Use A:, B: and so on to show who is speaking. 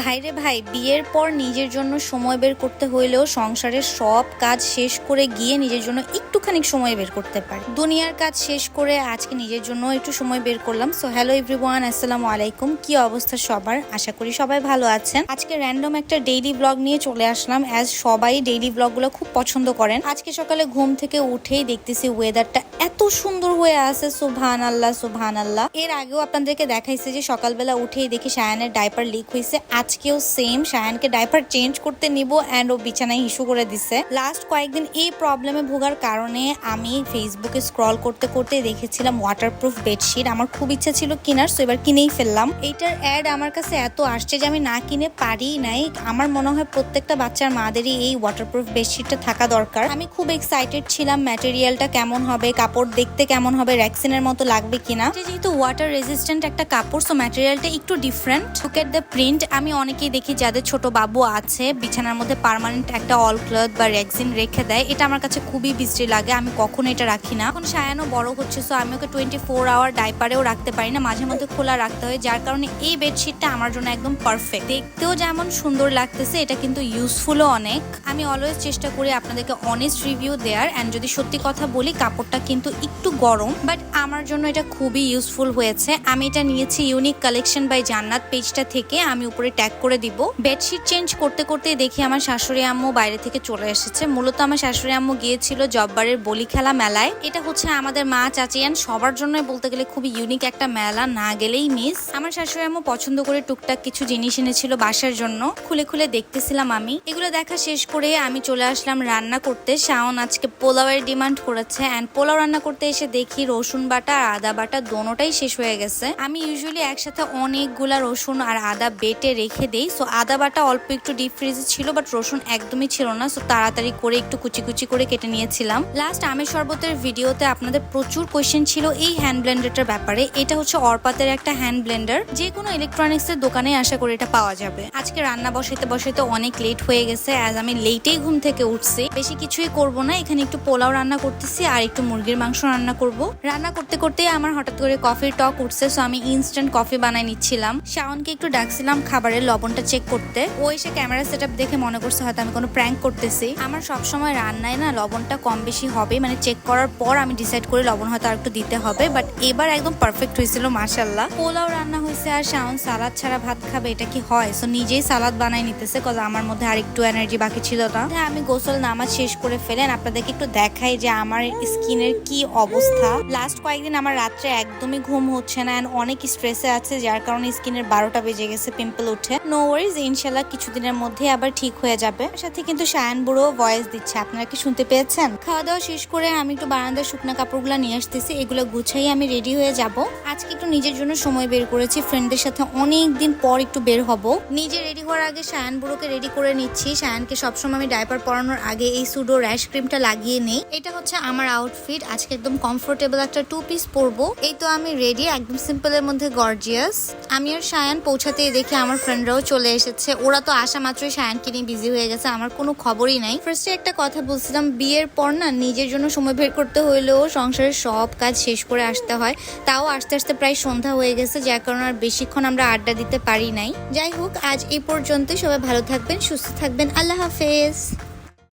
A: ভাইরে ভাই, বিয়ের পর নিজের জন্য সময় বের করতে হইলেও সংসারের সব কাজ শেষ করে গিয়ে নিজের জন্য একটুখানি সময় বের করতে পারে। দুনিয়ার কাজ শেষ করে আজকে নিজের জন্য একটু সময় বের করলাম। সো হ্যালো এভরিওয়ান আসসালামু আলাইকুম। কি অবস্থা সবার? আশা করি সবাই ভালো আছেন। আজকে র্যান্ডম একটা ডেইলি ব্লগ নিয়ে চলে আসলাম। অ্যাজ সবাই ডেইলি ব্লগগুলো খুব পছন্দ করেন। আজকে সকালে ঘুম থেকে উঠেই দেখতেছি ওয়েদারটা এত সুন্দর হয়ে আছে। সুবহান আল্লাহ সুবহান আল্লাহ এর আগেও আপনাদেরকে দেখাইছে যে সকালবেলা উঠেই দেখি সায়ানের ডাইপার লিক হয়েছে আজকেও সেম সায়ানকে ডাইপার চেঞ্জ করতে নিব অ্যান্ড ও বিছানায় ইস্যু করে দিছে। লাস্ট কয়েকদিন এই প্রবলেমে ভোগার কারণে আমি ফেসবুকে স্ক্রল করতে করতে দেখেছিলাম ওয়াটারপ্রুফ বেডশিট আমার খুব ইচ্ছা ছিল কেনার সো এবার কিনেই ফেললাম। এইটার অ্যাড আমার কাছে এত আসছে যে আমি না কিনে পারি নাই। আমার মনে হয় প্রত্যেকটা বাচ্চার মাদেরই এই ওয়াটারপ্রুফ বেডশিটটা থাকা দরকার। আমি খুব এক্সাইটেড ছিলাম ম্যাটেরিয়ালটা কেমন হবে, কাপড় দেখতে কেমন হবে র্যাক্সিনের মতো লাগবে কিনা। যেহেতু ওয়াটার রেজিস্ট্যান্ট একটা কাপড় সো ম্যাটেরিয়ালটা একটু different look at the print আমি অনেকেই দেখি যাদের ছোট বাবু আছে, বিছানার মধ্যে পার্মানেন্ট একটা অল ক্লথ বা রেক্সিন রেখে দেয়। এটা আমার কাছে খুবই বিশ্রী লাগে, আমি কখনো এটা রাখি না। এখন সায়ানো বড় হচ্ছে সো আমি ওকে টোয়েন্টি ফোর আওয়ার ডাইপারেও রাখতে পারি না, মাঝে মধ্যে খোলা রাখতে হয়, যার কারণে এই বেডশিটটা আমার জন্য একদম পারফেক্ট দেখতেও যেমন সুন্দর লাগতেছে, এটা কিন্তু ইউজফুলও অনেক। আমি অলওয়েজ চেষ্টা করি আপনাদেরকে অনেস্ট রিভিউ দেওয়ার অ্যান্ড যদি সত্যি কথা বলি, কাপড়টা কিন্তু একটু গরম বাট আমার জন্য এটা খুবই ইউজফুল হয়েছে। আমি এটা নিয়েছি ইউনিক কালেকশন বাই জান্নাত পেজটা থেকে, আমি উপরে ট্যাগ করে দিব। বেডশিট চেঞ্জ করতে করতে দেখি আমার শাশুড়ি আম্মু বাইরে থেকে চলে এসেছে। মূলত আমার শাশুড়ি আম্মু গিয়েছিল জব্বারের বলি খেলা মেলায়। এটা হচ্ছে আমাদের মা চাচিয়ান সবার জন্য বলতে গেলে খুবই ইউনিক একটা মেলা, না গেলেই মিস আমার শাশুড়ি আম্মু পছন্দ করে টুকটাক কিছু জিনিস এনেছিল বাসার জন্য। খুলে খুলে দেখতেছিলাম আমি। এগুলো দেখা শেষ করে আমি চলে আসলাম রান্না করতে। শাওন আজকে পোলাওয়ের ডিমান্ড করেছে অ্যান্ড পোলাও রান্না করতে এসে দেখি রসুন বাটা আর আদা বাটা দোনোটাই শেষ হয়ে গেছে। আমি ইউজুয়ালি একসাথে অনেকগুলা রসুন আর আদা বেটে রেখে দেই। সো আদা বাটা অল্প একটু ডিপ ফ্রিজে ছিল বাট রসুন একদমই ছিল না। সো তাড়াতাড়ি করে একটু কুচি কুচি করে কেটে নিয়েছিলাম। লাস্ট আমের শরবতের ভিডিওতে আপনাদের প্রচুর কোয়েশ্চেন ছিল এই হ্যান্ড ব্লেন্ডারটার ব্যাপারে। এটা হচ্ছে অরপাতের একটা হ্যান্ড ব্লেন্ডার যে কোনো ইলেকট্রনিক্স এর দোকানে আশা করি এটা পাওয়া যাবে। আজকে রান্না বসাইতে বসাইতে অনেক লেট হয়ে গেছে অ্যাজ আমি লেটেই ঘুম থেকে উঠছি। বেশি কিছুই করব না, এখানে একটু পোলাও রান্না করতেছি আর একটু মুরগির মাংস রান্না করব। রান্না করতে করতে আমার হঠাৎ করে কফির টক উঠছে সো আমি ইনস্ট্যান্ট কফি বানাই নিচ্ছিলাম। শাওনকে একটু ডাকছিলাম, খাবারের লবণটা চেক করতে। ও এসে ক্যামেরা সেট দেখে মনে করছে হয়তো আমি কোনো প্র্যাঙ্ক করতেছি। আমার সবসময় রান্নায় না লবণটা কম বেশি হবে মানে চেক করার পর আমি ডিসাইড করি লবণ হয়তো আর একটু দিতে হবে বাট এবার একদম পারফেক্ট হয়েছিল মাশাল্লাহ পোলাও রান্না হয়েছে আর শাওন সালাদ ছাড়া ভাত খাবে এটা কি হয়? সো নিজেই সালাদ বানাই নিতেছে কজ আমার মধ্যে আর একটু এনার্জি বাকি ছিল না হ্যাঁ, আমি গোসল নামাজ শেষ করে ফেলেন আপনাদেরকে একটু দেখাই যে আমার স্কিনের কি অবস্থা। লাস্ট কয়েকদিন আমার রাত্রে একদমই ঘুম হচ্ছে না অনেক স্ট্রেসে আছে যার কারণে স্কিনের বারোটা বেজে গেছে পিম্পল উঠে। নো ওয়ারিজ ইনশাল্লাহ কিছুদিনের মধ্যে আবার ঠিক হয়ে যাবে। সাথে কিন্তু শায়ান বুড়ো ভয়েস দিচ্ছে। আপনারা কি শুনতে পেয়েছেন? খাওয়া দাওয়া শেষ করে আমি একটু বারান্দার শুকনো কাপড়গুলো নিয়ে আসতেছি। এগুলো গুছাই আমি রেডি হয়ে যাব। আজকে একটু নিজের জন্য সময় বের করেছি। ফ্রেন্ডদের সাথে অনেক দিন পর একটু বের হব। নিজে রেডি হওয়ার আগে শায়ান বুড়োকে রেডি করে নিচ্ছি। শায়ানকে সবসময় আমি ডাইপার পরানোর আগে এই সুডো র্যাশ ক্রিমটা লাগিয়ে নেই। এটা হচ্ছে আমার আউটফিট আজকে একদম কমফোর্টেবল একটা টু পিস পরবো। এই তো আমি রেডি একদম সিম্পলের মধ্যে গর্জিয়াস আমি আর শায়ান পৌঁছাতে দেখে আমার ফ্রেন্ডরাও চলে এসেছে। ওরা তো আসা মাত্রই শায়ানকে নিয়ে বিজি হয়ে গেছে, আমার কোনো খবরই নাই। ফার্স্টে একটা কথা বলছিলাম, বিয়ের পর না নিজের জন্য সময় বের করতে হইলেও সংসারের সব কাজ শেষ করে আসতে হয়। তাও আস্তে আস্তে প্রায় সন্ধ্যা হয়ে গেছে, যার কারণে আর বেশিক্ষণ আমরা আড্ডা দিতে পারি নাই। যাই হোক, আজ এই পর্যন্তই। সবাই ভালো থাকবেন, সুস্থ থাকবেন। আল্লাহ হাফেজ।